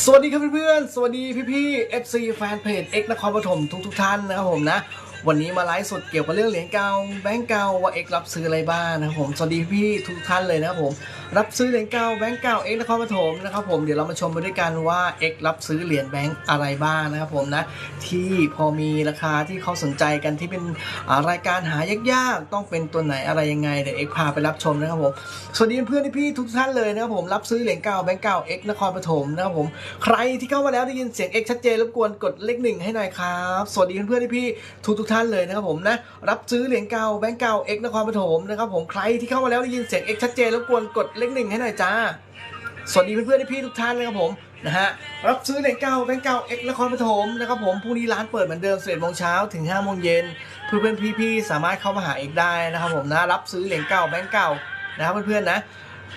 สวัสดีครับเพื่อนๆ สวัสดีพี่ๆ FC แฟนเพจ X นครปฐมทุกๆท่านนะครับผมนะ วันนี้มาไลฟ์สดเกี่ยวกับเรื่องเหรียญเก่าแบงก์เก่าว่า X รับซื้ออะไรบ้างนะครับผม สวัสดีพี่ๆทุกท่านเลยนะครับผม รับซื้อเหรียญเก่าแบงก์เก่า X นครปฐมนะครับผมเดี๋ยวเรามาชมไปด้วยกันว่า X รับซื้อเหรียญแบงก์อะไรบ้างนะครับผมนะที่พอมีราคาที่เขาสนใจกันที่เป็นรายการหายากๆต้องเป็นตัวไหนอะไรยังไงเดี๋ยว X พาไปรับชมนะครับผมสวัสดีเพื่อนพี่ทุกท่านเลยนะครับผมรับซื้อเหรียญเก่าแบงก์เก่า X นครปฐมนะครับผมใครที่เข้ามาแล้วได้ยินเสียง X ชัดเจนรบกวนกดเลขหนึ่งให้หน่อยครับสวัสดีเพื่อนพี่ๆทุกท่านเลยนะครับผมนะรับซื้อเหรียญเก่าแบงก์เก่า X นครปฐมนะครับผมใครที่เข้ามาแล้วได้ยินเสียง X ชัดเจนรบกวนกดเลขหนึ่งให้หน่อยจ้า สวัสดีเพื่อนๆพี่ทุกท่านนะครับผมนะฮะรับซื้อเหรียญเก่าแบงก์เก่า X นครปฐมนะครับผมพรุ่งนี้ร้านเปิดเหมือนเดิม11โมงเช้าถึง5โมงเย็นเพื่อนๆพี่ๆสามารถเข้ามาหา X ได้นะครับผมนะรับซื้อเหรียญเก่าแบงก์เก่านะครับเพื่อนๆนะ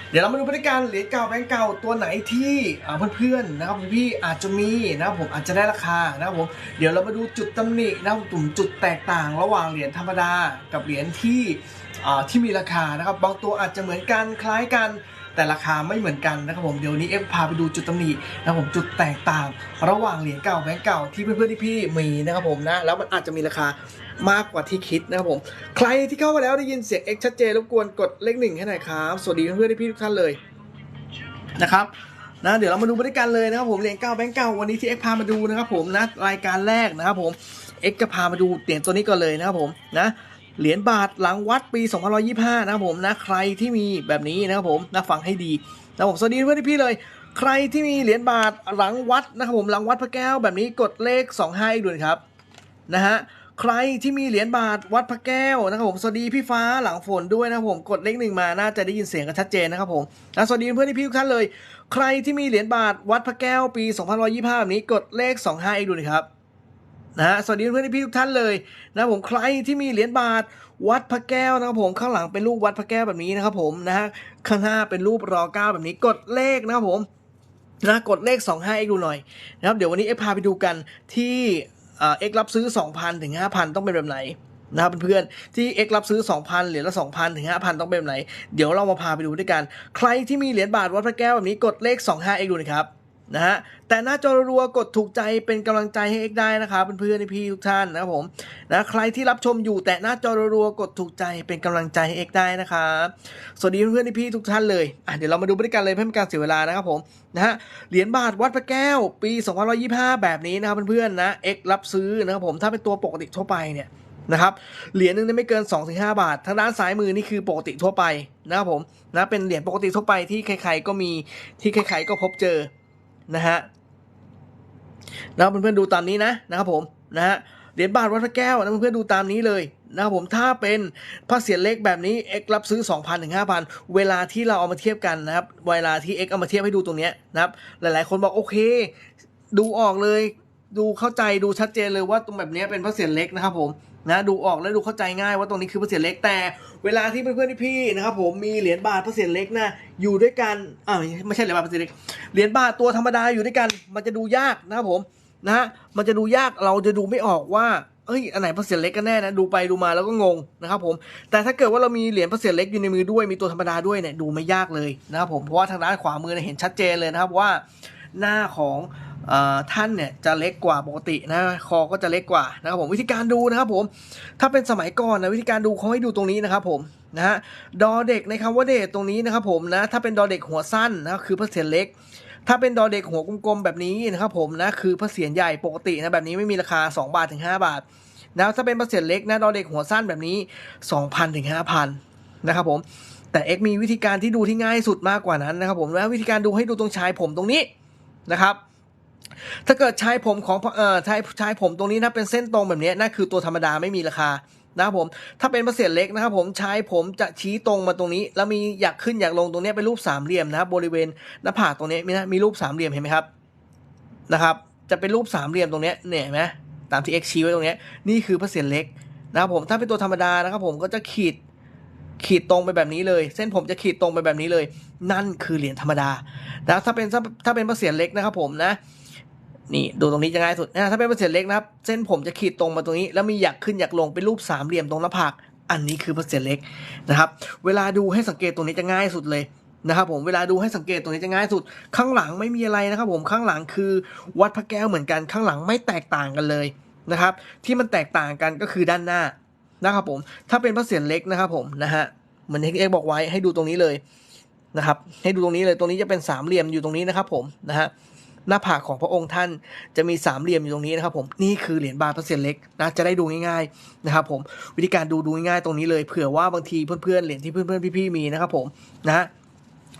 เดี๋ยวเรามาดูพฤติการเหรียญเก่าแบงก์เก่าตัวไหนที่อ่าเพื่อนๆนะครับพี่ๆอาจจะมีนะครับผมอาจจะได้ราคานะครับผมเดี๋ยวเรามาดูจุดตำหนินะครับผมจุดแตกต่างระหว่างเหรียญธรรมดากับเหรียญที่ ที่มีราคานะครับบางตัวอาจจะเหมือนกันคล้ายกัน แต่ราคาไม่เหมือนกันนะครับผมเดี๋ยวนี้เอฟพาไปดูจุดตำหนินะครับผมจุดแตกต่าง ระหว่างเหรียญเก่าแบงก์เก่าที่เพื่อนๆที่พี่มีนะครับผมนะแล้วมันอาจจะมีราคามากกว่าที่คิดนะครับผมใครที่เข้ามาแล้วได้ยินเสียง X ชัดเจนรบกวนกดเลขหนึ่งให้หน่อยครับสวัสดีเพื่อนๆที่พี่ทุกท่านเลยนะครับนะเดี๋ยวเรามาดูบริการเลยนะครับผมเหรียญเก้าแบงก์เก้าวันนี้ที่ X พามาดูนะครับผมนะรายการแรกนะครับผม X จะพามาดูเหรียญตัวนี้ก่อนเลยนะครับผมนะ เหรียญบาทหลังวัดปี2525 นะครับผมนะใครที่มีแบบนี้นะครับผมนะฟังให้ดีนะผมสวัสดีเพื่อนที่พี่เลย ใครที่มีเหรียญบาทหลังวัดนะครับผมหลังวัดพระแก้วแบบนี้กดเลข 25อีกด้วนครับนะฮะใครที่มีเหรียญบาทวัดพระแก้วนะครับผมสวัสดีพี่ฟ้าหลังฝนด้วยนะครับผมกดเลขหนึ่งมาน่าจะได้ยินเสียงกันชัดเจนนะครับผมนะสวัสดีเพื่อนที่พี่ทุกท่านเลย ใครที่มีเหรียญบาทวัดพระแก้วปี2525แบบนี้กดเลข 25อีกดูนครับ นะฮะสวัสดีเพื่อนพี่ทุกท่านเลยนะผมใครที่มีเหรียญบาทวัดพระแก้วนะครับผมข้างหลังเป็นรูปวัดพระแก้วแบบนี้นะครับผมนะฮะข้างหน้าเป็นรูปรอเก้าแบบนี้กดเลขนะครับผมนะกดเลข 25 x ดูหน่อยนะครับเดี๋ยววันนี้เอ็กพาไปดูกันที่เอ็กรับซื้อ 2,000ถึง5,000 ต้องเป็นแบบไหนนะครับเพื่อนๆที่ X รับซื้อ 2,000เหรียญละ 2,000ถึง5,000 ต้องเป็นแบบไหน เดี๋ยวเรามาพาไปดูด้วยกัน ใครที่มีเหรียญบาทวัดพระแก้วแบบนี้กดเลข 25 x ดูนะครับ นะฮะแต่หน้าจอรัวกดถูกใจเป็นกำลังใจให้ X ได้นะครับเพื่อนๆพี่ทุกท่านนะครับผมนะใครที่รับชมอยู่แต่หน้าจอรัวกดถูกใจเป็นกำลังใจให้ X ได้นะครับสวัสดีเพื่อนๆพี่ทุกท่านเลยอะเดี๋ยวเรามาดูบริการเลยเพื่อไม่เป็นการเสียเวลานะครับผมนะฮะเหรียญบาทวัดพระแก้วปี2525 แบบนี้นะครับเพื่อนๆนะ X รับซื้อนะครับผมถ้าเป็นตัวปกติทั่วไปเนี่ยนะครับเหรียญหนึงเนี่ยไม่เกิน 2-5 บาท ทางด้านซ้ายมือนี่คือปกติทั่วไปนะครับผมนะเป็นเหรียญปกติทั่วไปที่ใครๆก็มีที่ใครๆก็พบเจอ นะฮะนะเพื่อนๆดูตามนี้นะนะครับผมนะฮะเหรียญบาทวัดพระแก้วนะเพื่อนๆดูตามนี้เลยนะครับผมถ้าเป็นพระเศียรเล็กแบบนี้ X รับซื้อ 2,000ถึง5,000 เวลาที่เราเอามาเทียบกันนะครับเวลาที่ X เอามาเทียบให้ดูตรงเนี้ยนะครับ หลายๆ คนบอกโอเค ดูออกเลย ดูเข้าใจดูชัดเจนเลยว่าตรงแบบนี้เป็นพระเศียรเล็กนะครับผม นะดูออกและดูเข้าใจง่ายว่าตรงนี้คือพระเศียรเล็กแต่ เวลาที่เพื่อนๆพี่ๆนะครับผมมีเหรียญบาทพระเศียรเล็กนะอยู่ด้วยกันอ่าไม่ใช่เหรียญบาทพระเศียรเล็กเหรียญบาทตัวธรรมดาอยู่ด้วยกันมันจะดูยากนะครับผมนะฮะมันจะดูยากเราจะดูไม่ออกว่าเอ้ยอันไหนพระเศียรเล็กกันแน่นะดูไปดูมาแล้วก็งงนะครับผมแต่ถ้าเกิดว่าเรามีเหรียญพระเศียรเล็กอยู่ในมือด้วยมีตัวธรรมดาด้วยเนี่ยดูไม่ยากเลยนะครับผมเพราะว่าทางด้านขวามือเนี่ยเห็นชัดเจนเลยนะครับว่าหน้าของ ท่านเนี่ยจะเล็กกว่าปกตินะคอก็จะเล็กกว่านะครับผมวิธีการดูนะครับผมถ้าเป็นสมัยก่อนนะวิธีการดูเขาให้ดูตรงนี้นะครับผมนะฮะดอเด็กในคำว่าเดทตรงนี้นะครับผมนะถ้าเป็นดอเด็กหัวสั้นนะคือพระเศียรเล็ก ถ้าเป็นดอเด็กหัวกลมๆแบบนี้นะครับผมนะคือพระเศียรใหญ่ปกตินะแบบนี้ไม่มีราคา 2 บาทถึง 5 บาทนะถ้าเป็นพระเศียรเล็กนะดอเด็กหัวสั้นแบบนี้ 2,000ถึง5,000นะครับผมแต่ X มีวิธีการที่ดูที่ง่ายสุดมากกว่านั้นนะครับผมแล้ววิธีการดูให้ดูตรงชายผมตรงนี้นะครับ ถ้าเกิดชายผมของเอ่อชายชายผมตรงนี้นะเป็นเส้นตรงแบบนี้นั่นคือตัวธรรมดาไม่มีราคานะครับผมถ้าเป็นพระเศียรเล็กนะครับผมชายผมจะชี้ตรงมาตรงนี้ แล้วมีอยากขึ้นอยากลงตรงนี้เป็นรูปสามเหลี่ยมนะครับบริเวณหน้าผากตรงนี้มีนะมีรูปสามเหลี่ยมเห็นไหมครับนะครับจะเป็นรูปสามเหลี่ยมตรงนี้เนี่ยเห็นไหมตามที่ X ชี้ไว้ตรงนี้นี่คือพระเศียรเล็กนะครับผมถ้าเป็นตัวธรรมดานะครับผมก็จะขีดขีดตรงไปแบบนี้เลย เส้นผมจะขีดตรงไปแบบนี้เลย นั่นคือเหรียญธรรมดานะถ้าเป็นถ้าเป็นพระเศียรเล็กนะครับผมนะ นี่ดูตรงนี้จะง่ายสุดนะถ้าเป็นพระเศียรเล็กนะครับ เส้นผมจะขีดตรงมาตรงนี้ แล้วมีอยากขึ้นอยากลงเป็นรูปสามเหลี่ยมตรงหน้าผากอันนี้คือพระเศียรเล็กนะครับ เวลาดูให้สังเกตตรงนี้จะง่ายสุดเลยนะครับผมเวลาดูให้สังเกตตรงนี้จะง่ายสุด ข้างหลังไม่มีอะไรนะครับ ผมข้างหลังคือวัดพระแก้วเหมือนกันข้างหลังไม่แตกต่างกันเลยนะครับ ที่มันแตกต่างกันก็คือด้านหน้านะครับผม ถ้าเป็นพระเศียรเล็กนะครับผมนะฮะเหมือนที่เอ็กบอกไว้ให้ดูตรงนี้เลยนะครับ ให้ดูตรงนี้เลยตรงนี้จะเป็นสามเหลี่ยมอยู่ตรงนี้นะครับผมนะฮะ หน้าผากของพระองค์ท่านจะมีสามเหลี่ยมอยู่ตรงนี้นะครับผมนี่คือเหรียญบาทพระเศียรเล็กนะจะได้ดูง่ายๆนะครับผมวิธีการดูดูง่ายๆตรงนี้เลยเผื่อว่าบางทีเพื่อนๆเหรียญที่เพื่อนๆพี่ๆมีนะครับผมนะ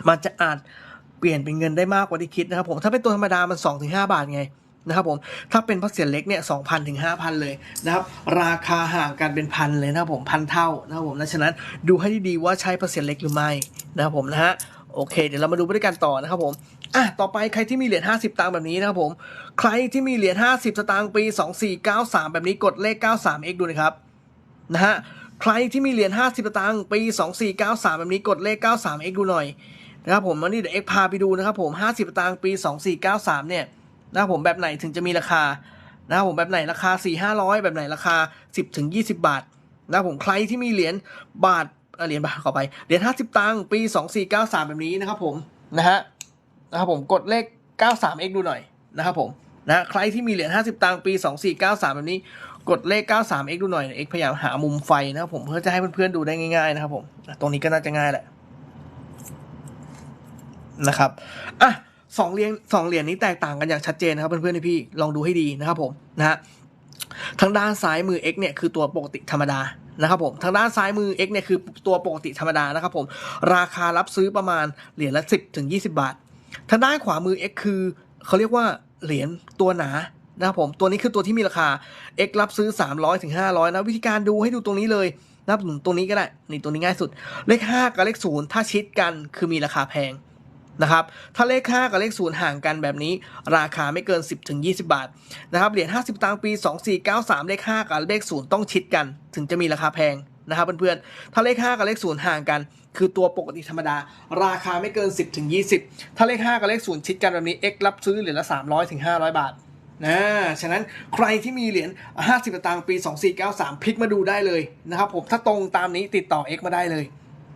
มันจะอาจเปลี่ยนเป็นเงินได้มากกว่าที่คิดนะครับผมถ้าเป็นตัวธรรมดามัน2-5ถึงบาทไงนะครับผมถ้าเป็นพระเศียรเล็กเนี่ยสองพันถึงห้าพันเลยนะครับราคาห่างกันเป็นพันเลยนะครับผมพันเท่านะครับผมดังนั้นดูให้ดีๆว่าใช้พระเศียรเล็กหรือไม่นะครับผมนะฮะโอเค เดี๋ยวเรามาดูไปด้วยกันต่อนะครับผม อะต่อไปใครที่มีเหรียญ50 ตังค์แบบนี้นะครับผม ใครที่มีเหรียญ50 สตางค์ปี 2493 แบบนี้กดเลข 93x ดูนะครับนะฮะใครที่มีเหรียญ50 สตางค์ปี 2493 แบบนี้กดเลข 93x ดูหน่อยนะครับผมวันนี้เดี๋ยวเอ็กพาไปดูนะครับผม50ตังค์ปี 2493 เนี่ยนะครับผมแบบไหนถึงจะมีราคานะครับผมแบบไหนราคา 4 500 แบบไหนราคา 10ถึง20 บาทนะครับผมใครที่มีเหรียญบาทเอ่อเหรียญบาทขอไปเหรียญ50 ตังค์ปี 2493 แบบนี้นะครับผมนะฮะ นะครับผมกดเลข 93x ดูหน่อยนะครับผมนะใครที่มีเหรียญ50 ตังค์ปี 2493 แบบนี้กดเลข 93x ดูหน่อยเอ็กพยายามหามุมไฟนะครับผมเพื่อจะให้เพื่อนๆดูได้ง่ายๆนะครับผมตรงนี้ก็น่าจะง่ายแหละนะครับอะสองเหรียญสองเหรียญนี้แตกต่างกันอย่างชัดเจนนะครับเพื่อนๆพี่ลองดูให้ดีนะครับผมนะฮะทางด้านซ้ายมือ x เนี่ยคือตัวปกติธรรมดานะครับผมทางด้านซ้ายมือ x เนี่ยคือตัวปกติธรรมดานะครับผมราคารับซื้อประมาณเหรียญละ 10ถึง20 บาท ทางด้านขวามือ x คือเขาเรียกว่าเหรียญตัวหนานะครับผมตัวนี้คือตัวที่มีราคา x รับซื้อ 300ถึง500 นะ วิธีการดูให้ดูตรงนี้เลยนะครับผมตรงนี้ก็ได้นี่ตัวนี้ง่ายสุด เลข 5 กับเลข 0 ถ้าชิดกันคือมีราคาแพงนะครับถ้าเลข 5 กับเลข 0 ห่างกันแบบนี้ ราคาไม่เกิน 10ถึง20 บาทนะครับเหรียญ50ตังค์ปี 2493 เลข 5 กับเลข 0 ต้องชิดกัน ถึงจะมีราคาแพง นะครับเพื่อนๆ ถ้าเลข 5 กับเลข 0 ห่างกัน คือตัวปกติธรรมดา ราคาไม่เกิน 10ถึง20 ถ้าเลข 5 กับเลข 0 ชิดกันแบบนี้ X รับซื้อเหรียญละ 300ถึง500 บาทนะฉะนั้นใครที่มีเหรียญ 50 ตังค์ปี 2493 พลิกมาดูได้เลยนะครับผมถ้าตรงตามนี้ติดต่อ X มาได้เลย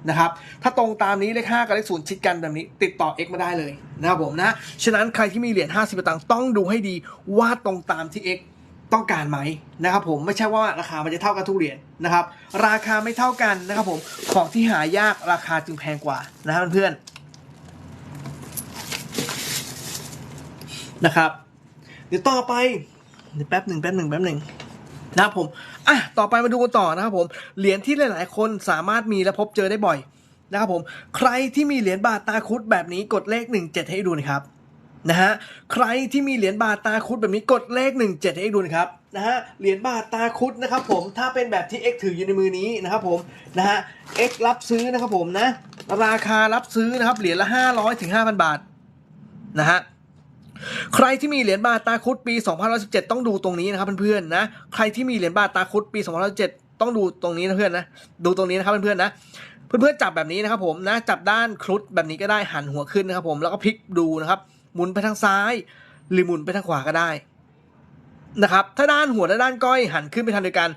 นะครับถ้าตรงตามนี้เลข 5 กับเลข 0 ชิดกันแบบนี้ ติดต่อ X มาได้เลยนะครับผมนะ ฉะนั้นใครที่มีเหรียญ 50สตางค์ต้องดูให้ดีว่าตรงตามที่ X ต้องการไหมนะครับผมไม่ใช่ว่าราคามันจะเท่ากันทุกเหรียญนะครับ ราคาไม่เท่ากันนะครับผมของที่หายากราคาจึงแพงกว่านะครับเพื่อนๆนะครับ เดี๋ยวต่อไปเดี๋ยวแป๊บหนึ่งแป๊บหนึ่งแป๊บหนึ่งนะครับผมอะต่อไปมาดูกันต่อนะครับผมเหรียญที่หลาย ๆ คนสามารถมีและพบเจอได้บ่อยนะครับผมใครที่มีเหรียญบาทตาคุดแบบนี้กดเลข 17 ให้ดูนะครับ นะฮะใครที่มีเหรียญบาทตาคุดแบบนี้กดเลข 17ให้ดูนะครับนะฮะเหรียญบาทตาคุดนะครับผมถ้าเป็นแบบที่ X ถืออยู่ในมือนี้นะครับผมนะฮะ X รับซื้อนะครับผมนะราคารับซื้อนะครับเหรียญละ 500ถึง5,000 บาทนะฮะใครที่มีเหรียญบาทตาคุดปี2017ต้องดูตรงนี้นะครับเพื่อนๆนะใครที่มีเหรียญบาทตาคุดปี2017ต้องดูตรงนี้นะเพื่อนนะดูตรงนี้นะครับเพื่อนๆนะเพื่อนๆจับแบบนี้นะครับผมนะจับด้านครุฑแบบนี้ก็ได้หันหัวขึ้นนะครับผมแล้วก็พลิกดูนะครับ หมุนไปทางซ้าย หรือหมุนไปทางขวาก็ได้นะครับ ถ้าด้านหัวและด้านก้อยหันขึ้นไปทางเดียวกัน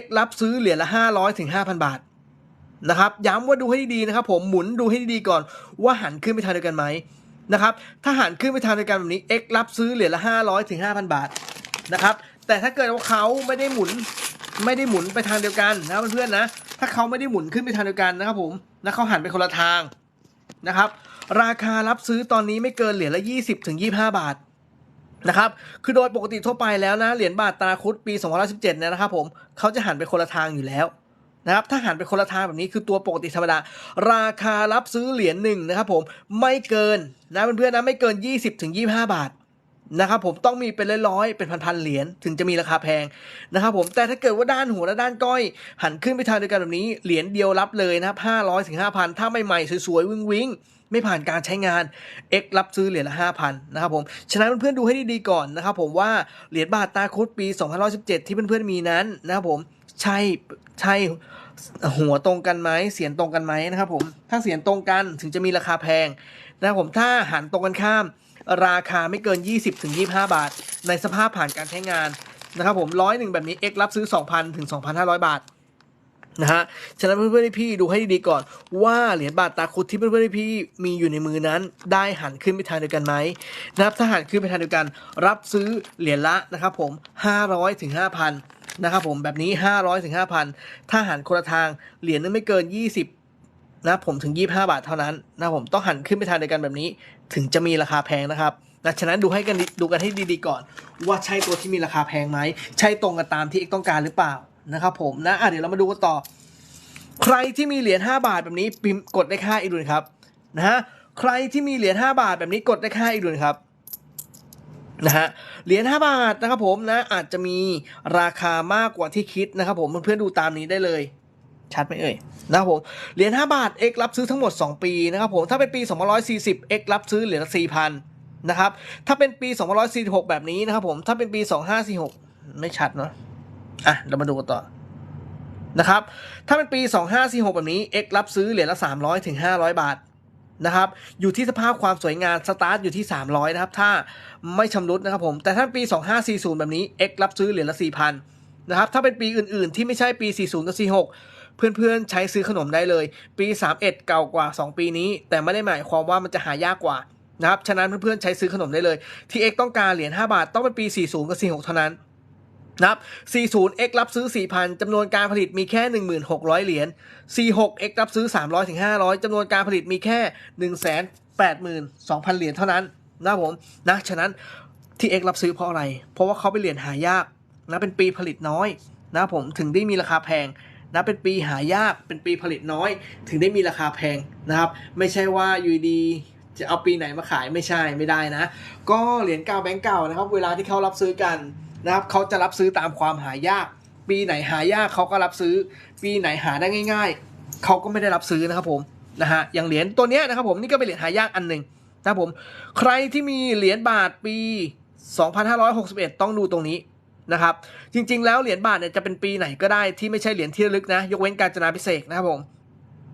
X รับซื้อเหรียญละ 500ถึง5,000 บาทนะครับ ย้ำว่าดูให้ดีๆนะครับ ผมหมุนดูให้ดีๆก่อน ว่าหันขึ้นไปทางเดียวกันไหมนะครับ ถ้าหันขึ้นไปทางเดียวกันแบบนี้ X รับซื้อเหรียญละ 500ถึง5,000 บาทนะครับ แต่ถ้าเกิดว่าเขาไม่ได้หมุนไม่ได้หมุนไปทางเดียวกันนะเพื่อนๆนะ ถ้าเขาไม่ได้หมุนขึ้นไปทางเดียวกันนะครับผมนะเขาหันไปคนละทางนะครับ ราคารับซื้อตอนนี้ไม่เกินเหรียญละ 20ถึง25 บาทนะครับ คือโดยปกติทั่วไปแล้วนะ เหรียญบาทตราคุดปี2017เนี่ยนะครับผมเขาจะหันไปคนละทางอยู่แล้วนะครับ ถ้าหันไปคนละทางแบบนี้คือตัวปกติธรรมดา ราคารับซื้อเหรียญหนึ่งนะครับผม ไม่เกินนะเพื่อนๆนะไม่เกิน 20ถึง25 บาท นะครับผมต้องมีเป็นร้อยๆเป็นพันๆเหรียญถึงจะมีราคาแพงนะครับผมแต่ถ้าเกิดว่าด้านหัวและด้านก้อย หันขึ้นไปทางเดียวกันแบบนี้เหรียญเดียวรับเลยนะครับ500ถึง5,000ถ้าใหม่ๆสวยๆวิ้งๆ ไม่ผ่านการใช้งาน X รับซื้อเหรียญละ5,000นะครับผมฉะนั้นเพื่อนๆดูให้ดีๆก่อนนะครับผมว่าเหรียญบาทตาคุดปี2017 ที่เพื่อนๆมีนั้นนะครับผมใช่ใช่หัวตรงกันไหมเสียงตรงกันไหมนะครับผมถ้าเสียงตรงกันถึงจะมีราคาแพงนะครับผมถ้าหันตรงกันข้าม ราคาไม่เกิน 20ถึง25 บาท ในสภาพผ่านการใช้งานนะครับผมร้อยหนึ่งแบบนี้ X รับซื้อ 2,000 ถึง 2,500 บาทนะฮะ ฉะนั้นเพื่อนๆพี่ดูให้ดีๆก่อน ว่าเหรียญบาทตาคุดที่เพื่อนๆพี่มีอยู่ในมือนั้น ได้หันขึ้นไปทางเดียวกันไหมนะครับถ้าหันขึ้นไปทางเดียวกัน รับซื้อเหรียญละนะครับผม 500ถึง5,000นะครับผมแบบนี้ 500ถึง5,000 ถ้าหันคนละทางเหรียญนึงไม่เกิน 20นะผมถึง 25 บาทเท่านั้นนะผมต้องหันขึ้นไปทางเดียวกันแบบนี้ ถึงจะมีราคาแพงนะครับนะฉะนั้นดูให้กันดูกันให้ดีๆก่อน ว่าใช่ตัวที่มีราคาแพงไหมใช่ตรงกันตามที่เอกต้องการหรือเปล่านะครับผมนะะเดี๋ยวเรามาดูกันต่อ ใครที่มีเหรียญ5บาทแบบนี้พิมพ์กดได้ค่าอีกดูนครับนะฮะใครที่มีเหรียญ5บาทแบบนี้กดได้ค่าอีกดูนครับนะฮะเหรียญ5บาทนะครับผมนะอาจจะมีราคามากกว่าที่คิดนะครับผมเพื่อนๆดูตามนี้ได้เลย ชัดไหมเอ่ยนะครับผมเหรียญ5บาท X รับซื้อทั้งหมด 2 ปีนะครับผมถ้าเป็นปี2540 X รับซื้อเหรียญละ4,000นะครับถ้าเป็นปี2546 แบบนี้นะครับผมถ้าเป็นปี 2546 ไม่ชัดเนาะอะเรามาดูกันต่อนะครับถ้าเป็นปี 2546 แบบนี้ X รับซื้อเหรียญละ 300ถึง500 บาทนะครับอยู่ที่สภาพความสวยงามสตาร์ทอยู่ที่ 300 นะครับ ถ้าไม่ชำรุดนะครับผมแต่ถ้าเป็นปี 2540 แบบนี้ X รับซื้อเหรียญละ 4,000นะครับถ้าเป็นปีอื่นๆ ที่ไม่ใช่ปี 40 กับ 46 เพื่อนๆใช้ซื้อขนมได้เลย ปี 31 เก่ากว่า 2 ปีนี้ แต่ไม่ได้หมายความว่ามันจะหายากกว่านะครับฉะนั้นเพื่อนๆใช้ซื้อขนมได้เลย ที่ X ต้องการเหรียญ5บาทต้องเป็นปี 40 กับ 46 เท่านั้นนะครับ 40x รับซื้อ 4,000จำนวนการผลิตมีแค่ 1,600 เหรียญ 46x รับซื้อ 300ถึง500จำนวนการผลิตมีแค่ 182,000 เหรียญเท่านั้นนะผมนะฉะนั้นที่ X รับซื้อเพราะอะไร เพราะว่าเขาเป็นเหรียญหายากนะเป็นปีผลิตน้อยนะผมถึงได้มีราคาแพง นะเป็นปีหายากเป็นปีผลิตน้อย ถึงได้มีราคาแพงนะครับ ไม่ใช่ว่าอยู่ดีจะเอาปีไหนมาขายไม่ใช่ไม่ได้นะ ก็เหรียญเก่าแบงก์เก่านะครับ เวลาที่เขารับซื้อกันนะครับเขาจะรับซื้อตามความหายาก ปีไหนหายากเขาก็รับซื้อ ปีไหนหาได้ง่าย ๆเขาก็ไม่ได้รับซื้อนะครับผมนะฮะอย่างเหรียญตัวนี้นะครับผมนี่ก็เป็นเหรียญหายากอันหนึ่งนะครับผมใครที่มีเหรียญบาทปี 2561 ต้องดูตรงนี้ นะครับจริง ๆ แล้วเหรียญบาทเนี่ยจะเป็นปีไหนก็ได้ที่ไม่ใช่เหรียญที่ระลึกนะ ยกเว้นการจนาพิเศษนะครับผม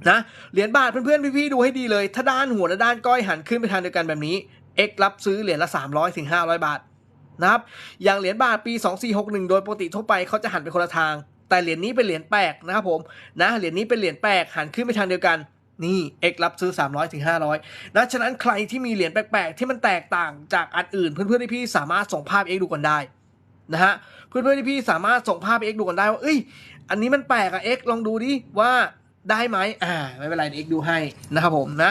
นะเหรียญบาทเพื่อนๆพี่ๆดูให้ดีเลย ถ้าด้านหัวและด้านก้อยหันขึ้นไปทางเดียวกันแบบนี้ X รับซื้อเหรียญละ 300ถึง500 บาทนะครับอย่างเหรียญบาทปี 2461 โดยปกติทั่วไปเขาจะหันไปคนละทาง แต่เหรียญนี้เป็นเหรียญแปลกนะครับผมนะเหรียญนี้เป็นเหรียญแปลกหันขึ้นไปทางเดียวกันนี่ X รับซื้อ 300ถึง500นะฉะนั้นใครที่มีเหรียญแปลกๆ ที่มันแตกต่างจากอันอื่น เพื่อนๆที่พี่สามารถส่งภาพ X ดูกันได้ นะฮะเพื่อนๆที่พี่สามารถส่งภาพ X ดูกันได้ว่าเอ้ย อันนี้มันแปลกอะ X ลองดูดิว่าได้ไหมอ่าไม่เป็นไร X ดูให้นะครับผมนะ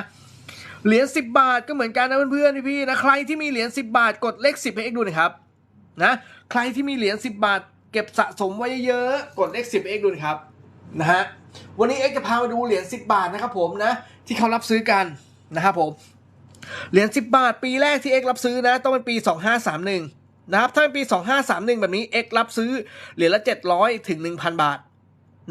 เหรียญ10 บาทก็เหมือนกันนะเพื่อนๆพี่ๆนะใครที่มีเหรียญ10 บาทกดเลข10ให้ X ดูน่อยครับนะใครที่มีเหรียญ10 บาท เก็บสะสมไว้เยอะๆกดเลข10 x ดูนะครับนะฮะวันนี้ x จะพามาดูเหรียญ10 บาทนะครับผมนะที่เขารับซื้อกันนะครับผมเหรียญ10 บาท ปีแรกที่ x รับซื้อนะต้องเป็นปี 2531 นะครับ ถ้าเป็นปี 2531 แบบนี้ x รับซื้อเหรียญละ 700 ถึง 1,000 บาท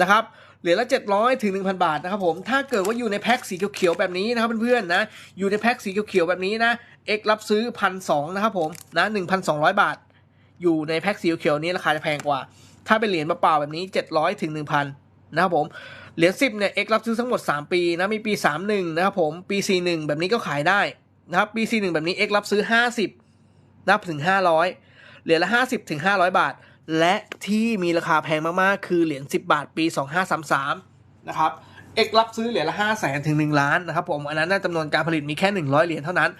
นะครับเหรียญละ 700 ถึง 1,000 บาทนะครับผม ถ้าเกิดว่าอยู่ในแพ็คสีเขียวๆแบบนี้นะครับเพื่อนๆนะ อยู่ในแพ็คสีเขียวๆแบบนี้นะ x รับซื้อพันสนะครับผมนะ 1,200 บาท อยู่ในแพ็คสีเขียวนี้ราคาจะแพงกว่า ถ้าเป็นเหรียญเปล่าๆแบบนี้ 700 ถึง 1,000 นะครับผม เหรียญ 10 เนี่ย X รับซื้อทั้งหมด 3 ปีนะ มีปี 31 นะครับผม ปี 41 แบบนี้ก็ขายได้นะครับ ปี 41 แบบนี้ X รับซื้อ 50 นับถึง 500 เหรียญละ 50ถึง500 บาท และที่มีราคาแพงมาก ๆ คือเหรียญ10 บาทปี 2533 นะครับ X รับซื้อเหรียญละ5 0 0 0 0 0ถึง 1 ล้านนะครับผมอันนั้นจำนวนการผลิตมีแค่ 100 เหรียญเท่านั้น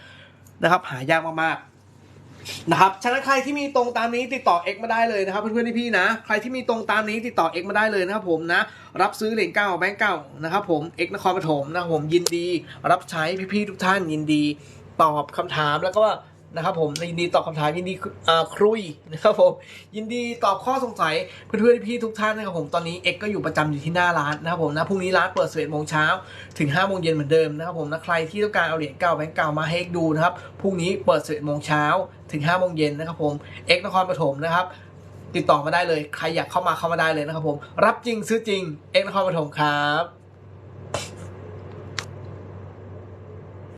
นะครับหายากมาก ๆ นะครับฉะนั้นใครที่มีตรงตามนี้ติดต่อ X มาได้เลยนะครับเพื่อนๆพี่ๆนะ ใครที่มีตรงตามนี้ติดต่อ X มาได้เลยนะครับผมนะ รับซื้อเหรียญเก้าแบงก์เก้านะครับผม X นครปฐมนะครับผมยินดี รับใช้พี่ๆทุกท่านยินดี ตอบคำถามแล้วก็ นะครับผมยินดีตอบคำถามยินดีครุยนะครับผมยินดีตอบข้อสงสัยเพื่อนๆพี่ทุกท่านนะครับผมตอนนี้ X ก็อยู่ประจำอยู่ที่หน้าร้านนะครับผมนะพรุ่งนี้ร้านเปิด11โมงเช้าถึง5โมงเย็นเหมือนเดิมนะครับผมนะใครที่ต้องการเอาเหรียญเก่าแบงก์เก่ามาให้ X ดูนะครับพรุ่งนี้เปิด11โมงเช้าถึง5โมงเย็นนะครับผม X นครปฐมนะครับติดต่อมาได้เลย ใครอยากเข้ามาเข้ามาได้เลยนะครับผม รับจริงซื้อจริง X นครปฐมครับ